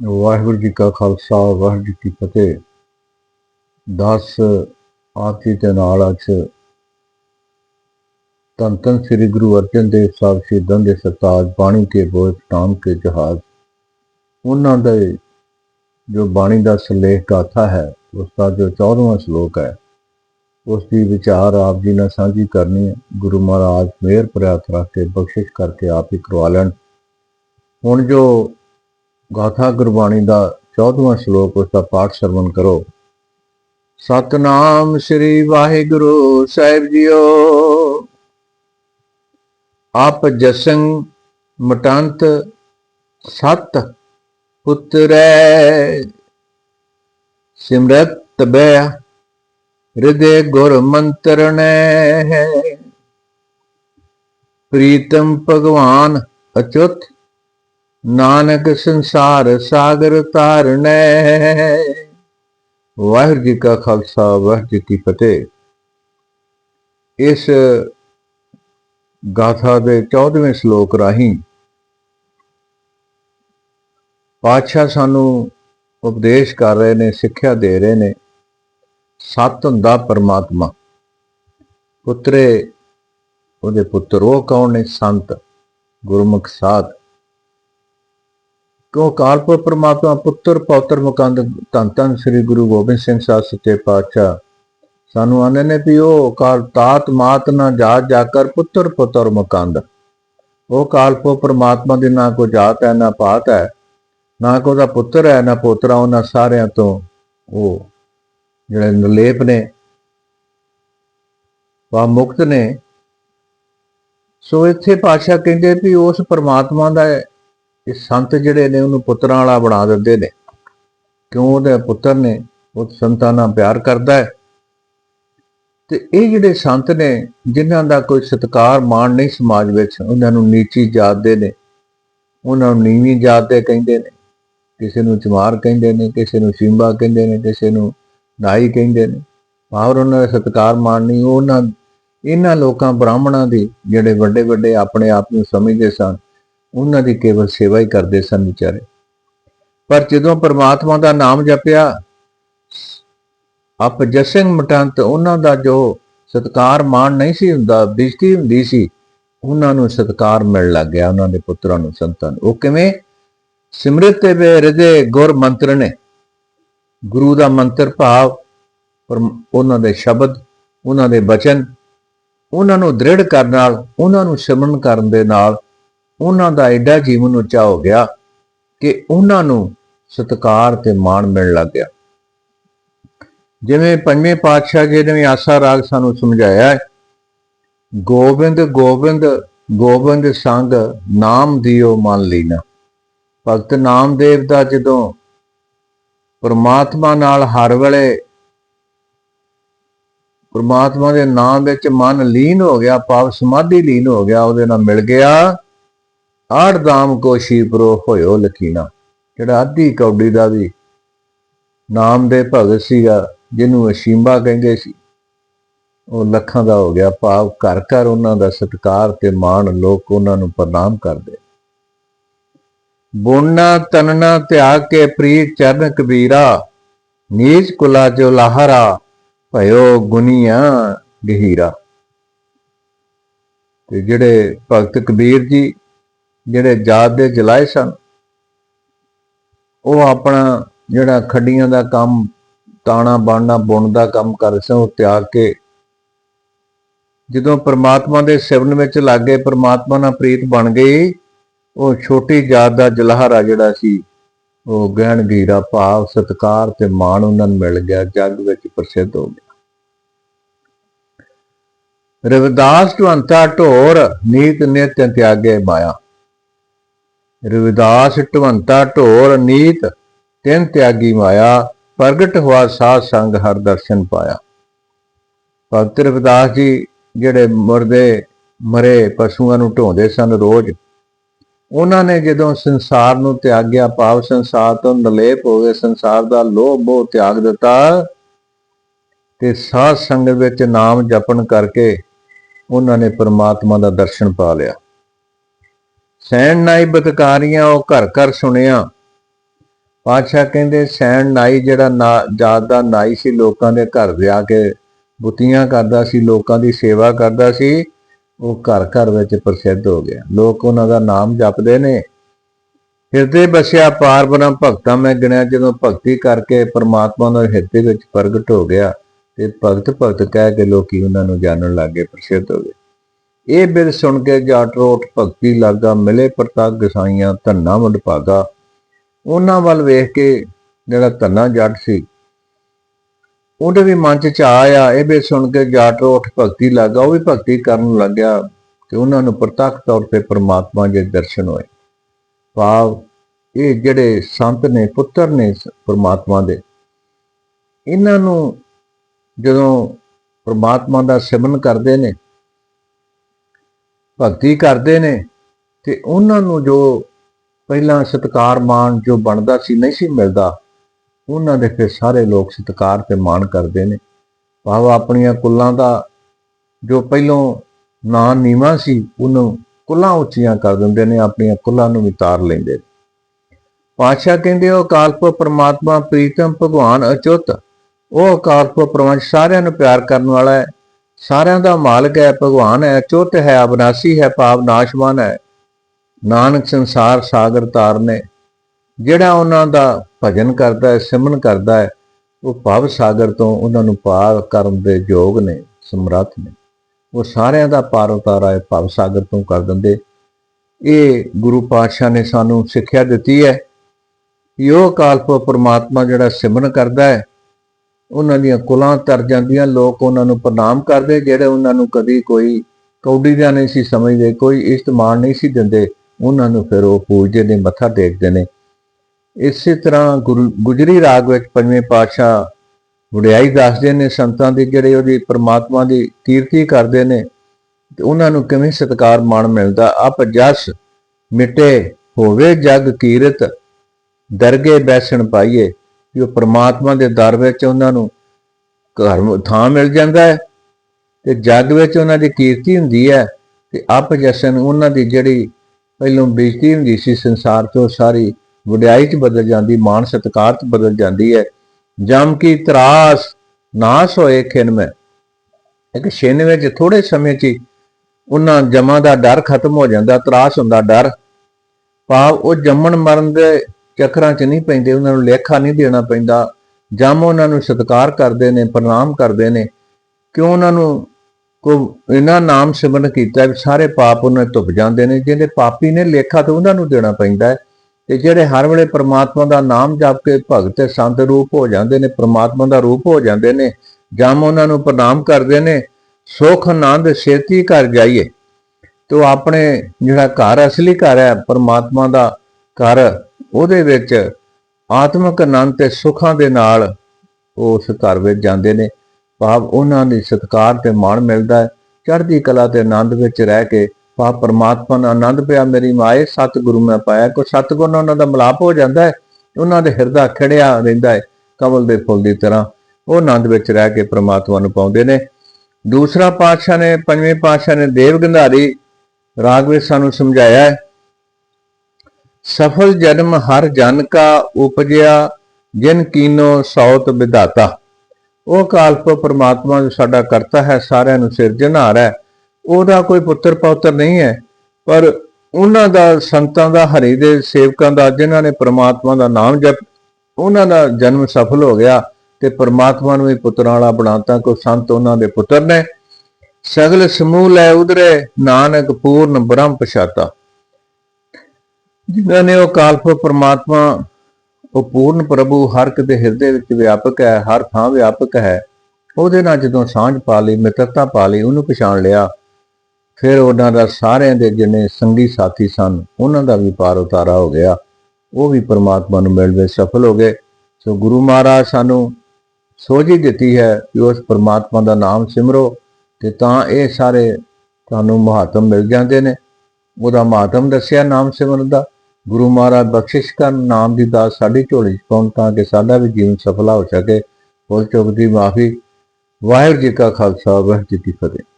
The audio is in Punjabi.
ਵਾਹਿਗੁਰੂ ਜੀ ਕਾ ਖਾਲਸਾ, ਵਾਹਿਗੁਰੂ ਜੀ ਕੀ ਫਤਿਹ। 10 ਆਤੀ ਦੇ ਨਾਲ ਅੱਜ ਧੰਨ ਧੰਨ ਸ੍ਰੀ ਗੁਰੂ ਅਰਜਨ ਦੇਵ ਸਾਹਿਬ ਸ਼ਹੀਦਾਂ ਦੇ ਸਰਤਾਜ, ਬਾਣੀ ਕੇ ਬੋਝ ਨਾਮ ਕੇ ਜਹਾਜ਼। ਉਹਨਾਂ ਦੇ ਜੋ ਬਾਣੀ ਦਾ ਸਲੇਖ ਗਾਥਾ ਹੈ, ਉਸ ਦਾ ਜੋ 14ਵਾਂ ਸ਼ਲੋਕ ਹੈ, ਉਸ ਦੀ ਵਿਚਾਰ ਆਪ ਜੀ ਨਾਲ ਸਾਂਝੀ ਕਰਨੀ ਹੈ। ਗੁਰੂ ਮਹਾਰਾਜ ਮੇਰ ਪ੍ਰਾਪਤ ਰੱਖ ਕੇ ਬਖਸ਼ਿਸ਼ ਕਰਕੇ ਆਪ ਹੀ ਕਰਵਾ ਲੈਣ। ਹੁਣ ਜੋ ਗਾਥਾ ਗੁਰਬਾਣੀ ਦਾ 14ਵਾਂ ਸ਼ਲੋਕ ਉਸ ਦਾ ਪਾਠ ਸਰਵਣ ਕਰੋ। ਸਤਨਾਮ ਸ੍ਰੀ ਵਾਹਿਗੁਰੂ ਸਾਹਿਬ ਜੀਓ। ਆਪ ਜਸੰ ਮਟੰਤ ਸਤ ਪੁੱਤਰੈ। ਸਿਮਰਤ ਬੈ ਹਿਰਦੇ ਗੁਰ ਮੰਤਰਣੈ। ਪ੍ਰੀਤਮ ਭਗਵਾਨ ਅਚੁੱਤ ਨਾਨਕ ਸੰਸਾਰ ਸਾਗਰ ਤਾਰਣੈ ਵਾਹਿਗੁਰੂ ਜੀ ਕਾ ਖਾਲਸਾ, ਵਾਹਿਗੁਰੂ ਜੀ ਕੀ ਫਤਿਹ। ਇਸ ਗਾਥਾ ਦੇ 14ਵੇਂ ਸ਼ਲੋਕ ਰਾਹੀਂ ਪਾਤਸ਼ਾਹ ਸਾਨੂੰ ਉਪਦੇਸ਼ ਕਰ ਰਹੇ ਨੇ, ਸਿੱਖਿਆ ਦੇ ਰਹੇ ਨੇ, ਸਤ ਹੁੰਦਾ ਪਰਮਾਤਮਾ। ਪੁੱਤਰੇ, ਉਹਦੇ ਪੁੱਤਰ ਉਹ ਕੌਣ ਨੇ? ਸੰਤ, ਗੁਰਮੁਖ ਸਾਧ। ਕਿਉਂ ਕਾਲਪੁਰ ਪ੍ਰਮਾਤਮਾ, ਪੁੱਤਰ, ਪੌਤਰ, ਮੁਕੰਦ, ਧੰਨ ਧੰਨ ਸ੍ਰੀ ਗੁਰੂ ਗੋਬਿੰਦ ਸਿੰਘ ਸਾਹਿਬ ਸੱਚੇ ਪਾਤਸ਼ਾਹ। ਸਾਨੂੰ ਆਨੇ ਨੇ ਵੀ ਉਹ ਕਾਲ ਤਾਤ ਮਾਤ ਨਾ ਜਾਤ ਜਾਕਰ ਪੁੱਤਰ ਪੁੱਤਰ, ਮੁਕੰਦ। ਉਹ ਕਾਲਪੁਰ ਪ੍ਰਮਾਤਮਾ ਦੀ ਨਾ ਕੋ ਜਾਤ ਹੈ, ਨਾ ਪਾਤ ਹੈ, ਨਾ ਕੋ ਦਾ ਪੁੱਤਰ ਹੈ, ਨਾ ਪੋਤਰਾ ਉਹਨਾਂ ਸਾਰਿਆਂ ਤੋਂ ਉਹ ਜਿਹੜੇ ਨਿਰਲੇਪ ਨੇ, ਵਾ ਮੁਕਤ ਨੇ। ਸੋ ਇੱਥੇ ਪਾਤਸ਼ਾਹ ਕਹਿੰਦੇ ਵੀ ਉਸ ਪਰਮਾਤਮਾ ਦਾ ਇਹ ਸੰਤ ਜਿਹੜੇ ਨੇ ਉਹਨੂੰ ਪੁੱਤਰਾਂ ਵਾਲਾ ਬਣਾ ਦਿੰਦੇ ਨੇ। ਕਿਉਂ? ਉਹਦੇ ਪੁੱਤਰ ਨੇ ਉਹ ਸੰਤਾਂ ਨਾਲ ਪਿਆਰ ਕਰਦਾ ਹੈ। ਤੇ ਇਹ ਜਿਹੜੇ ਸੰਤ ਨੇ, ਜਿਨ੍ਹਾਂ ਦਾ ਕੋਈ ਸਤਕਾਰ ਮਾਣ ਨਹੀਂ ਸਮਾਜ ਵਿੱਚ, ਉਹਨਾਂ ਨੂੰ ਨੀਚੀ ਜਾਤ ਦੇ ਨੇ। ਉਹਨਾਂ ਨੂੰ ਨੀਵੀਂ ਜਾਤ ਦੇ ਕਹਿੰਦੇ ਨੇ। ਕਿਸੇ ਨੂੰ ਚਮਾਰ ਕਹਿੰਦੇ ਨੇ, ਕਿਸੇ ਨੂੰ ਸ਼ਿੰਬਾ ਕਹਿੰਦੇ ਨੇ, ਕਿਸੇ ਨੂੰ ਨਾਈ ਕਹਿੰਦੇ ਨੇ। ਭਾਵ ਉਹਨਾਂ ਦਾ ਸਤਕਾਰ ਮਾਣ ਨਹੀਂ। ਉਹਨਾਂ, ਇਹਨਾਂ ਲੋਕਾਂ ਬ੍ਰਾਹਮਣਾਂ ਦੀ ਜਿਹੜੇ ਵੱਡੇ ਵੱਡੇ ਆਪਣੇ ਆਪ ਨੂੰ ਸਮਝਦੇ ਸਨ ਉਹਨਾਂ ਦੀ ਕੇਵਲ ਸੇਵਾ ਹੀ ਕਰਦੇ ਸਨ ਵਿਚਾਰੇ। ਪਰ ਜਦੋਂ ਪਰਮਾਤਮਾ ਦਾ ਨਾਮ ਜਪਿਆ, ਆਪ ਜਸਿੰਗ ਮਟੰਤ ਉਹਨਾਂ ਦਾ ਜੋ ਸਤਕਾਰ ਮਾਣ ਨਹੀਂ ਸੀ ਹੁੰਦਾ ਬਿਜਤੀ ਹੁੰਦੀ ਸੀ, ਉਹਨਾਂ ਨੂੰ ਸਤਕਾਰ ਮਿਲਣ ਲੱਗ ਗਿਆ ਉਹਨਾਂ ਦੇ ਪੁੱਤਰਾਂ ਨੂੰ, ਸੰਤਾਂ ਨੂੰ। ਉਹ ਕਿਵੇਂ? ਸਿਮਰਤ ਤੇ ਵੇ ਗੁਰ ਮੰਤਰ ਨੇ। ਗੁਰੂ ਦਾ ਮੰਤਰ ਭਾਵ ਪਰ ਉਹਨਾਂ ਦੇ ਸ਼ਬਦ, ਉਹਨਾਂ ਦੇ ਬਚਨ, ਉਹਨਾਂ ਨੂੰ ਦ੍ਰਿੜ ਕਰਨ ਨਾਲ, ਉਹਨਾਂ ਨੂੰ ਸਿਮਰਨ ਕਰਨ ਦੇ ਨਾਲ ਉਹਨਾਂ ਦਾ ਐਡਾ ਜੀਵਨ ਉੱਚਾ ਹੋ ਗਿਆ ਕਿ ਉਹਨਾਂ ਨੂੰ ਸਤਕਾਰ ਤੇ ਮਾਣ ਮਿਲਣ ਲੱਗ ਗਿਆ। ਜਿਵੇਂ ਪੰਜਵੇਂ ਪਾਤਸ਼ਾਹ ਜੀ ਨੇ ਆਸਾ ਰਾਗ ਸਾਨੂੰ ਸਮਝਾਇਆ ਹੈ, ਗੋਬਿੰਦ ਗੋਬਿੰਦ ਗੋਬਿੰਦ ਸੰਗ ਨਾਮ ਦਿਓ ਮਨ ਲੀਨਾ। ਭਗਤ ਨਾਮਦੇਵ ਦਾ ਜਦੋਂ ਪਰਮਾਤਮਾ ਨਾਲ ਹਰ ਵੇਲੇ ਪਰਮਾਤਮਾ ਦੇ ਨਾਮ ਵਿੱਚ ਮਨ ਲੀਨ ਹੋ ਗਿਆ, ਭਾਵ ਸਮਾਧੀ ਲੀਨ ਹੋ ਗਿਆ, ਉਹਦੇ ਨਾਲ ਮਿਲ ਗਿਆ। ਆੜ ਦਾਮ ਕੋਸ਼ੀ ਪ੍ਰੋ ਹੋਇਓ ਲਕੀਣਾ। ਜਿਹੜਾ ਆਧੀ ਕੌਡੀ ਦਾ ਵੀ ਨਾਮ ਦੇ ਭਗਤ ਸੀਗਾ, ਜਿਹਨੂੰ ਅਸ਼ੀਂਬਾ ਕਹਿੰਦੇ ਸੀ, ਉਹ ਲੱਖਾਂ ਦਾ ਹੋ ਗਿਆ ਭਾਵ। ਘਰ ਘਰ ਉਹਨਾਂ ਦਾ ਸਤਿਕਾਰ ਤੇ ਮਾਣ ਲੋਕ ਉਹਨਾਂ ਨੂੰ ਪ੍ਰਣਾਮ ਕਰਦੇ। ਬੁਣਨਾ ਤਨਨਾ ਤਿਆਗ ਕੇ ਪ੍ਰੀਤ ਚਰਨ ਕਬੀਰਾ, ਨੀਚ ਕੁਲਾ ਜੋ ਲਾਹਰਾ, ਭਇਓ ਗੁਨੀਆਂ ਗਹੀਰਾ। ਤੇ ਜਿਹੜੇ ਭਗਤ ਕਬੀਰ ਜੀ ਜਿਹੜੇ ਜਾਤ ਦੇ ਜਲਾਏ ਸਨ, ਉਹ ਆਪਣਾ ਜਿਹੜਾ ਖੱਡੀਆਂ ਦਾ ਕੰਮ, ਤਾਣਾ ਬਾਣਾ, ਬੁਣ ਦਾ ਕੰਮ ਕਰਦੇ ਸਨ, ਉਹ ਤਿਆਗ ਕੇ ਜਦੋਂ ਪ੍ਰਮਾਤਮਾ ਦੇ ਸਿਵਨ ਵਿੱਚ ਲੱਗੇ, ਪ੍ਰਮਾਤਮਾ ਨਾਲ ਪ੍ਰੀਤ ਬਣ ਗਈ, ਉਹ ਛੋਟੀ ਜਾਤ ਦਾ ਜਲਹਾਰਾ ਜਿਹੜਾ ਸੀ, ਉਹ ਗਹਿਣ ਗੀਰਾ ਭਾਵ, ਸਤਕਾਰ ਤੇ ਮਾਣ ਉਹਨਾਂ ਨੂੰ ਮਿਲ ਗਿਆ, ਜੱਗ ਵਿੱਚ ਪ੍ਰਸਿੱਧ ਹੋ ਗਿਆ। ਰਵਿਦਾਸ ਢਵੰਤਾ ਢੋਰ, ਨੀਤ, ਨਿਤ ਤਿਆਗੇ ਮਾਇਆ। ਰਵਿਦਾਸ ਢਵੰਤਾ ਢੋਰ ਨੀਤ, ਤਿੰਨ ਤਿਆਗੀ ਮਾਇਆ, ਪ੍ਰਗਟ ਹੋਆ ਸਾਧ ਸੰਗ ਹਰ ਦਰਸ਼ਨ ਪਾਇਆ। ਭਗਤ ਰਵਿਦਾਸ ਜੀ ਜਿਹੜੇ ਮਰਦੇ, ਮਰੇ, ਪਸ਼ੂਆਂ ਨੂੰ ਢੋਂਦੇ ਸਨ ਰੋਜ਼, ਉਹਨਾਂ ਨੇ ਜਦੋਂ ਸੰਸਾਰ ਨੂੰ ਤਿਆਗਿਆ, ਭਾਵ ਸੰਸਾਰ ਤੋਂ ਨਲੇਪ ਹੋ ਗਏ, ਸੰਸਾਰ ਦਾ ਲੋਭ ਮੋਹ ਤਿਆਗ ਦਿੱਤਾ ਤੇ ਸਾਧ ਸੰਗਤ ਵਿੱਚ ਨਾਮ ਜਪਣ ਕਰਕੇ ਉਹਨਾਂ ਨੇ ਪਰਮਾਤਮਾ ਦਾ ਦਰਸ਼ਨ ਪਾ ਲਿਆ। ਸੈਣ ਨਾਈ ਬਤਕਾਰੀਆਂ, ਉਹ ਘਰ ਘਰ ਸੁਣਿਆ। ਪਾਤਸ਼ਾਹ ਕਹਿੰਦੇ, ਸੈਣ ਨਾਈ ਜਿਹੜਾ ਨਾ- ਜਾਤ ਦਾ ਨਾਈ ਸੀ, ਲੋਕਾਂ ਦੇ ਘਰ ਵਿਆ ਕੇ ਬੁੱਤੀਆਂ ਕਰਦਾ ਸੀ, ਲੋਕਾਂ ਦੀ ਸੇਵਾ ਕਰਦਾ ਸੀ, ਉਹ ਘਰ ਘਰ ਵਿੱਚ ਪ੍ਰਸਿੱਧ ਹੋ ਗਿਆ। ਲੋਕ ਉਹਨਾਂ ਦਾ ਨਾਮ ਜਪਦੇ ਨੇ। ਹਿਰਦੇ ਬਸਿਆ ਪਾਰ ਬ੍ਰਹਮ ਭਗਤਾਂ ਮੈਂ ਗਿਣਿਆ, ਜਦੋਂ ਭਗਤੀ ਕਰਕੇ ਪਰਮਾਤਮਾ ਦਾ ਹਿਰਦੇ ਵਿੱਚ ਪ੍ਰਗਟ ਹੋ ਗਿਆ ਤੇ ਭਗਤ ਭਗਤ ਕਹਿ ਕੇ ਲੋਕੀ ਉਹਨਾਂ ਨੂੰ ਜਾਣਨ ਲੱਗੇ ਪ੍ਰਸਿੱਧ ਹੋ ਗਏ। ਇਹ ਬਿਰ ਸੁਣ ਕੇ ਜਾਟ ਰੋਟ ਭਗਤੀ ਲਾਗਾ, ਮਿਲੇ ਪ੍ਰਤਾਪ ਗਸਾਈਆਂ, ਧੰਨਾ ਵਡਭਾਗਾ ਉਹਨਾਂ ਵੱਲ ਵੇਖ ਕੇ ਜਿਹੜਾ ਧੰਨਾ ਜੱਟ ਸੀ, ਉਹਦੇ ਵੀ ਮਨ ਚ ਚਾਅ ਆਇਆ ਇਹ ਵੀ ਸੁਣ ਕੇ ਜਾਟ ਰੋਟ ਭਗਤੀ ਲਾਗਾ, ਉਹ ਵੀ ਭਗਤੀ ਕਰਨ ਲੱਗਿਆ ਤੇ ਉਹਨਾਂ ਨੂੰ ਪ੍ਰਤੱਖ ਤੌਰ ਤੇ ਪ੍ਰਮਾਤਮਾ ਦੇ ਦਰਸ਼ਨ ਹੋਏ। ਭਾਵ ਇਹ ਜਿਹੜੇ ਸੰਤ ਨੇ, ਪੁੱਤਰ ਨੇ ਸ- ਪ੍ਰਮਾਤਮਾ ਦੇ, ਇਹਨਾਂ ਨੂੰ ਜਦੋਂ ਪ੍ਰਮਾਤਮਾ ਦਾ ਸਿਮਰਨ ਕਰਦੇ ਨੇ ਭਗਤੀ ਕਰਦੇ ਨੇ ਤੇ ਉਹਨਾਂ ਨੂੰ ਜੋ ਪਹਿਲਾਂ ਸਤਕਾਰ ਮਾਣ ਜੋ ਬਣਦਾ ਸੀ, ਨਹੀਂ ਸੀ ਮਿਲਦਾ, ਉਹਨਾਂ ਦੇ ਫਿਰ ਸਾਰੇ ਲੋਕ ਸਤਕਾਰ ਤੇ ਮਾਣ ਕਰਦੇ ਨੇ। ਭਾਵ ਆਪਣੀਆਂ ਕੁੱਲਾਂ ਦਾ ਜੋ ਪਹਿਲੋਂ ਨਾਂ ਨੀਵਾਂ ਸੀ, ਉਹਨੂੰ ਕੁੱਲਾਂ ਉੱਚੀਆਂ ਕਰ ਦਿੰਦੇ ਨੇ, ਆਪਣੀਆਂ ਕੁੱਲਾਂ ਨੂੰ ਵੀ ਤਾਰ ਲੈਂਦੇ ਨੇ। ਪਾਤਸ਼ਾਹ ਕਹਿੰਦੇ, ਉਹ ਕਾਲਪ ਪਰਮਾਤਮਾ, ਪ੍ਰੀਤਮ, ਭਗਵਾਨ ਅਚੁੱਤ। ਉਹ ਕਾਲਪ ਪ੍ਰਮਾਤਮਾ, ਸਾਰਿਆਂ ਨੂੰ ਪਿਆਰ ਕਰਨ ਵਾਲਾ ਹੈ। ਸਾਰਿਆਂ ਦਾ ਮਾਲਕ ਹੈ, ਭਗਵਾਨ ਹੈ, ਚੁੱਤ ਹੈ, ਅਬਨਾਸੀ ਹੈ ਪਾਪ ਨਾਸ਼ਵਾਨ ਹੈ। ਨਾਨਕ ਸੰਸਾਰ ਸਾਗਰ ਤਾਰਨੇ, ਜਿਹੜਾ ਉਹਨਾਂ ਦਾ ਭਜਨ ਕਰਦਾ ਹੈ, ਸਿਮਰਨ ਕਰਦਾ ਹੈ, ਉਹ ਭਵ ਸਾਗਰ ਤੋਂ ਉਹਨਾਂ ਨੂੰ ਪਾਰ ਕਰਨ ਦੇ ਯੋਗ ਨੇ, ਸਮਰੱਥ ਨੇ। ਉਹ ਸਾਰਿਆਂ ਦਾ ਪਾਰ ਉਤਾਰਾ ਹੈ, ਭਵ ਸਾਗਰ ਤੋਂ ਕਰ ਦਿੰਦੇ। ਇਹ ਗੁਰੂ ਪਾਤਸ਼ਾਹ ਨੇ ਸਾਨੂੰ ਸਿੱਖਿਆ ਦਿੱਤੀ ਹੈ ਕਿ ਕਾਲਪ ਪਰਮਾਤਮਾ ਜਿਹੜਾ ਸਿਮਰਨ ਕਰਦਾ ਹੈ ਉਹਨਾਂ ਦੀਆਂ ਕੁਲਾਂ ਤਰ ਜਾਂਦੀਆਂ, ਲੋਕ ਉਹਨਾਂ ਨੂੰ ਪ੍ਰਣਾਮ ਕਰਦੇ, ਜਿਹੜੇ ਉਹਨਾਂ ਨੂੰ ਕਦੀ ਕੋਈ ਕੌਡੀ ਦਾ ਨਹੀਂ ਸੀ ਸਮਝਦੇ, ਕੋਈ ਇਸਤਮਾਨ ਨਹੀਂ ਸੀ ਦਿੰਦੇ, ਉਹਨਾਂ ਨੂੰ ਫਿਰ ਉਹ ਪੂਜਦੇ ਨੇ ਮੱਥਾ ਟੇਕਦੇ ਨੇ। ਇਸੇ ਤਰ੍ਹਾਂ ਗੁਰੂ- ਗੁਜਰੀ ਰਾਗ ਵਿੱਚ ਪੰਜਵੇਂ ਪਾਤਸ਼ਾਹ ਵਡਿਆਈ ਦੱਸਦੇ ਨੇ, ਸੰਤਾਂ ਦੀ ਜਿਹੜੇ ਉਹਦੀ ਪ੍ਰਮਾਤਮਾ ਦੀ ਕੀਰਤੀ ਕਰਦੇ ਨੇ, ਤੇ ਉਹਨਾਂ ਨੂੰ ਕਿਵੇਂ ਸਤਕਾਰ ਮਾਣ ਮਿਲਦਾ? ਅਪ ਜਸ ਮਿਟੇ ਹੋਵੇ ਜਗ ਕੀਰਤ, ਦਰਗੇ ਬੈਸਣ ਪਾਈਏ। ਕਿ ਉਹ ਪ੍ਰਮਾਤਮਾ ਦੇ ਦਰ ਵਿੱਚ ਉਹਨਾਂ ਨੂੰ ਘਰ ਥਾਂ ਮਿਲ ਜਾਂਦਾ ਹੈ ਤੇ ਜੱਗ ਵਿੱਚ ਉਹਨਾਂ ਦੀ ਕੀਰਤੀ ਹੁੰਦੀ ਹੈ ਤੇ ਆਪ ਜਸਨ ਉਹਨਾਂ ਦੀ ਜਿਹੜੀ ਪਹਿਲੋਂ ਬੇਇੱਜ਼ਤੀ ਹੁੰਦੀ ਸੀ ਸੰਸਾਰ ਤੋਂ ਸਾਰੀ ਵਡਿਆਈ 'ਚ ਬਦਲ ਜਾਂਦੀ, ਮਾਣ ਸਤਿਕਾਰ 'ਚ ਬਦਲ ਜਾਂਦੀ ਹੈ। ਜਮ ਕੀ ਤਰਾਸ, ਨਾਸ ਹੋਏ ਖਿਨ ਮੈਂ। ਇੱਕ ਛਿਨ ਵਿੱਚ ਥੋੜੇ ਸਮੇਂ 'ਚ ਹੀ ਉਹਨਾਂ ਜਮਾਂ ਦਾ ਡਰ ਖਤਮ ਹੋ ਜਾਂਦਾ, ਤਰਾਸ ਹੁੰਦਾ ਡਰ। ਭਾਵ ਉਹ ਜੰਮਣ ਮਰਨ ਦੇ ਚੱਕਰਾਂ 'ਚ ਨਹੀਂ ਪੈਂਦੇ, ਉਹਨਾਂ ਨੂੰ ਲੇਖਾ ਨਹੀਂ ਦੇਣਾ ਪੈਂਦਾ। ਜਮ ਉਹਨਾਂ ਨੂੰ ਸਤਿਕਾਰ ਕਰਦੇ ਨੇ, ਪ੍ਰਣਾਮ ਕਰਦੇ ਨੇ। ਕਿਉਂ ਉਹਨਾਂ ਨੂੰ ਕੋ ਇਹਨਾਂ ਨਾਮ ਸਿਮਰਨ ਕੀਤਾ ਵੀ ਸਾਰੇ ਪਾਪ ਉਹਨਾਂ ਧੁੱਪ ਜਾਂਦੇ ਨੇ, ਜਿਹਦੇ ਪਾਪੀ ਨੇ ਲੇਖਾ ਤਾਂ ਉਹਨਾਂ ਨੂੰ ਦੇਣਾ ਪੈਂਦਾ ਹੈ। ਤੇ ਜਿਹੜੇ ਹਰ ਵੇਲੇ ਪ੍ਰਮਾਤਮਾ ਦਾ ਨਾਮ ਜਪ ਕੇ ਭਗਤ ਤੇ ਸੰਤ ਰੂਪ ਹੋ ਜਾਂਦੇ ਨੇ, ਪ੍ਰਮਾਤਮਾ ਦਾ ਰੂਪ ਹੋ ਜਾਂਦੇ ਨੇ, ਜਮ ਉਹਨਾਂ ਨੂੰ ਪ੍ਰਣਾਮ ਕਰਦੇ ਨੇ, ਸੁਖ ਆਨੰਦ ਛੇਤੀ ਘਰ ਜਾਈਏ। ਤੋ ਆਪਣੇ ਜਿਹੜਾ ਘਰ, ਅਸਲੀ ਘਰ ਹੈ, ਪਰਮਾਤਮਾ ਦਾ ਘਰ ਉਹਦੇ ਵਿੱਚ ਆਤਮਿਕ ਆਨੰਦ ਤੇ ਸੁੱਖਾਂ ਦੇ ਨਾਲ ਉਸ ਘਰ ਵਿੱਚ ਜਾਂਦੇ ਨੇ। ਭਾਵ ਉਹਨਾਂ ਦੀ ਸਤਕਾਰ ਤੇ ਮਾਣ ਮਿਲਦਾ ਹੈ। ਚੜ੍ਹਦੀ ਕਲਾ ਤੇ ਆਨੰਦ ਵਿੱਚ ਰਹਿ ਕੇ ਭਾਵ ਪਰਮਾਤਮਾ ਨਾਲ ਆਨੰਦ ਪਿਆ, ਮੇਰੀ ਮਾਏ ਸਤਿਗੁਰੂ ਮੈਂ ਪਾਇਆ। ਕੋ ਸਤਿਗੁਰ ਨਾਲ ਉਹਨਾਂ ਦਾ ਮਿਲਾਪ ਹੋ ਜਾਂਦਾ ਹੈ। ਉਹਨਾਂ ਦੇ ਹਿਰਦਾ ਖੜਿਆ ਰਹਿੰਦਾ ਹੈ ਕਮਲ ਦੇ ਫੁੱਲ ਦੀ ਤਰ੍ਹਾਂ। ਉਹ ਆਨੰਦ ਵਿੱਚ ਰਹਿ ਕੇ ਪਰਮਾਤਮਾ ਨੂੰ ਪਾਉਂਦੇ ਨੇ। ਦੂਸਰਾ ਪਾਤਸ਼ਾਹ ਨੇ, ਪੰਜਵੇਂ ਪਾਤਸ਼ਾਹ ਨੇ ਦੇਵ ਗੰਧਾਰੀ ਰਾਗ ਵਿੱਚ ਸਾਨੂੰ ਸਮਝਾਇਆ ਹੈ। ਸਫਲ ਜਨਮ ਹਰ ਜਨ ਕਾ ਉਪਜਿਆ, ਜਿਨ ਕੀਨੋ ਸੌਤ ਵਿਧਾਤਾ ਉਹ ਕਾਲਪ ਪਰਮਾਤਮਾ ਜੋ ਸਾਡਾ ਕਰਤਾ ਹੈ, ਸਾਰਿਆਂ ਨੂੰ ਸਿਰਜਣਹਾਰ ਹੈ। ਉਹਦਾ ਕੋਈ ਪੁੱਤਰ ਪੌਤਰ ਨਹੀਂ ਹੈ, ਪਰ ਉਹਨਾਂ ਦਾ, ਸੰਤਾਂ ਦਾ, ਹਰੀ ਦੇ ਸੇਵਕਾਂ ਦਾ, ਜਿਨ੍ਹਾਂ ਨੇ ਪਰਮਾਤਮਾ ਦਾ ਨਾਮ ਜਪ, ਉਹਨਾਂ ਦਾ ਜਨਮ ਸਫਲ ਹੋ ਗਿਆ ਤੇ ਪਰਮਾਤਮਾ ਨੂੰ ਵੀ ਪੁੱਤਰਾਂ ਵਾਲਾ ਬਣਾਤਾ ਕੋ ਸੰਤ ਉਹਨਾਂ ਦੇ ਪੁੱਤਰ ਨੇ। ਸਗਲ ਸਮੂਹ ਲੈ ਉਧਰੇ, ਨਾਨਕ ਪੂਰਨ ਬ੍ਰਹਮ ਪਛਾਤਾ। ਜਿਨ੍ਹਾਂ ਨੇ ਉਹ ਕਾਲਪ ਪ੍ਰਮਾਤਮਾ, ਉਹ ਪੂਰਨ ਪ੍ਰਭੂ ਹਰ ਇੱਕ ਦੇ ਹਿਰਦੇ ਵਿੱਚ ਵਿਆਪਕ ਹੈ, ਹਰ ਥਾਂ ਵਿਆਪਕ ਹੈ। ਉਹਦੇ ਨਾਲ ਜਦੋਂ ਸਾਂਝ ਪਾ ਲਈ, ਮਿੱਤਰਤਾ ਪਾ ਲਈ, ਉਹਨੂੰ ਪਛਾਣ ਲਿਆ, ਫਿਰ ਉਹਨਾਂ ਦਾ ਸਾਰਿਆਂ ਦੇ ਜਿੰਨੇ ਸੰਗੀ ਸਾਥੀ ਸਨ, ਉਹਨਾਂ ਦਾ ਵੀ ਪਾਰ ਉਤਾਰਾ ਹੋ ਗਿਆ। ਉਹ ਵੀ ਪਰਮਾਤਮਾ ਨੂੰ ਮਿਲ ਵਿੱਚ ਸਫਲ ਹੋ ਗਏ। ਸੋ ਗੁਰੂ ਮਹਾਰਾਜ ਸਾਨੂੰ ਸੋਝੀ ਦਿੱਤੀ ਹੈ ਕਿ ਉਸ ਪਰਮਾਤਮਾ ਦਾ ਨਾਮ ਸਿਮਰੋ ਤੇ ਤਾਂ ਇਹ ਸਾਰੇ ਤੁਹਾਨੂੰ ਮਹਾਤਮ ਮਿਲ ਜਾਂਦੇ ਨੇ। ਉਹਦਾ ਮਹਾਤਮ ਦੱਸਿਆ ਨਾਮ ਸਿਮਰਨ ਦਾ। ਗੁਰੂ ਮਹਾਰਾਜ ਬਖਸ਼ਿਸ਼ ਕਰਨ ਨਾਮ ਦੀ ਦਾਤ ਸਾਡੀ ਝੋਲੀ 'ਚ ਪਾਉਣ ਤਾਂ ਕਿ ਸਾਡਾ ਵੀ ਜੀਵਨ ਸਫਲਾ ਹੋ ਸਕੇ। ਉਸ ਚੁੱਕ ਦੀ ਮਾਫੀ। ਵਾਹਿਗੁਰੂ ਜੀ ਕਾ ਖਾਲਸਾ, ਵਾਹਿਗੁਰੂ ਜੀ ਕੀ ਫਤਿਹ।